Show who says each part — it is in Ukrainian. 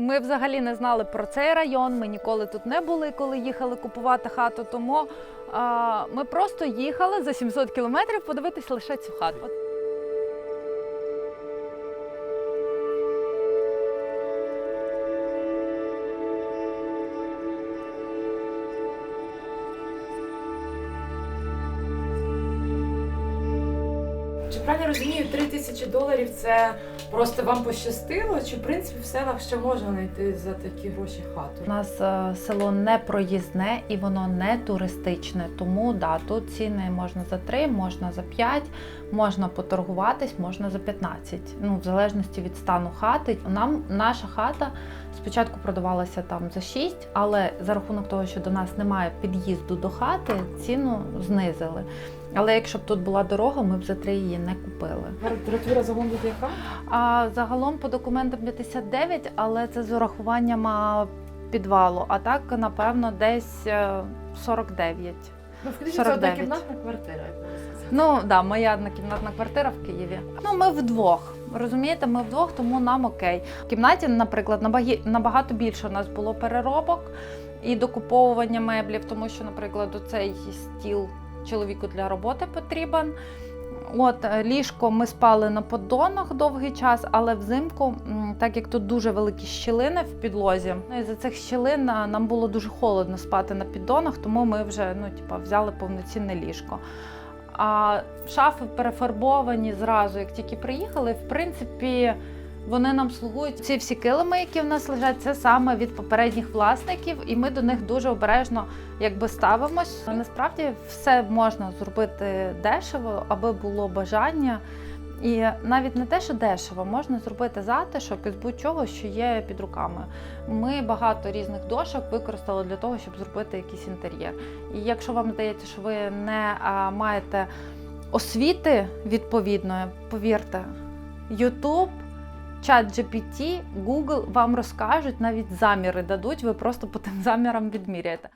Speaker 1: Ми взагалі не знали про цей район. Ми ніколи тут не були, коли їхали купувати хату. Тому ми просто їхали за 700 кілометрів подивитись лише цю хату.
Speaker 2: Чи правильно розумію, 3 тисячі доларів це просто вам пощастило? Чи в принципі в селах ще можна знайти за такі гроші хату?
Speaker 1: У нас е, село не проїзне і воно не туристичне. Тому да, тут ціни можна за 3, можна за 5, можна поторгуватись, можна за 15. Ну, в залежності від стану хати. Нам наша хата спочатку продавалася там за 6, але за рахунок того, що до нас немає під'їзду до хати, ціну знизили. Але якщо б тут була дорога, ми б за 3 її не купили.
Speaker 2: Температура загалом тут яка?
Speaker 1: А загалом по документам 59, але це з урахуванням а, підвалу. А так, напевно, десь е, 49.
Speaker 2: Ну, в Києві це
Speaker 1: 49.
Speaker 2: однокімнатна квартира.
Speaker 1: Ну да, моя однокімнатна квартира в Києві. Ну ми вдвох. Розумієте, ми вдвох, тому нам окей. В кімнаті, наприклад, набагі- набагато більше у нас було переробок і докуповування меблів, тому що, наприклад, оцей стіл чоловіку для роботи потрібен. От е, ліжко ми спали на поддонах довгий час, але взимку, так як тут дуже великі щілини в підлозі, ну і за цих щілин нам було дуже холодно спати на піддонах, тому ми вже ну, типа, взяли повноцінне ліжко. А шафи перефарбовані зразу, як тільки приїхали. В принципі, вони нам слугують. Ці всі килими, які в нас лежать, це саме від попередніх власників, і ми до них дуже обережно якби ставимось. Насправді все можна зробити дешево, аби було бажання. І навіть не те, що дешево, можна зробити затишок із будь-чого, що є під руками. Ми багато різних дошок використали для того, щоб зробити якийсь інтер'єр. І якщо вам здається, що ви не маєте освіти відповідної, повірте, YouTube, чат GPT, Google вам розкажуть, навіть заміри дадуть, ви просто по тим замірам відміряєте.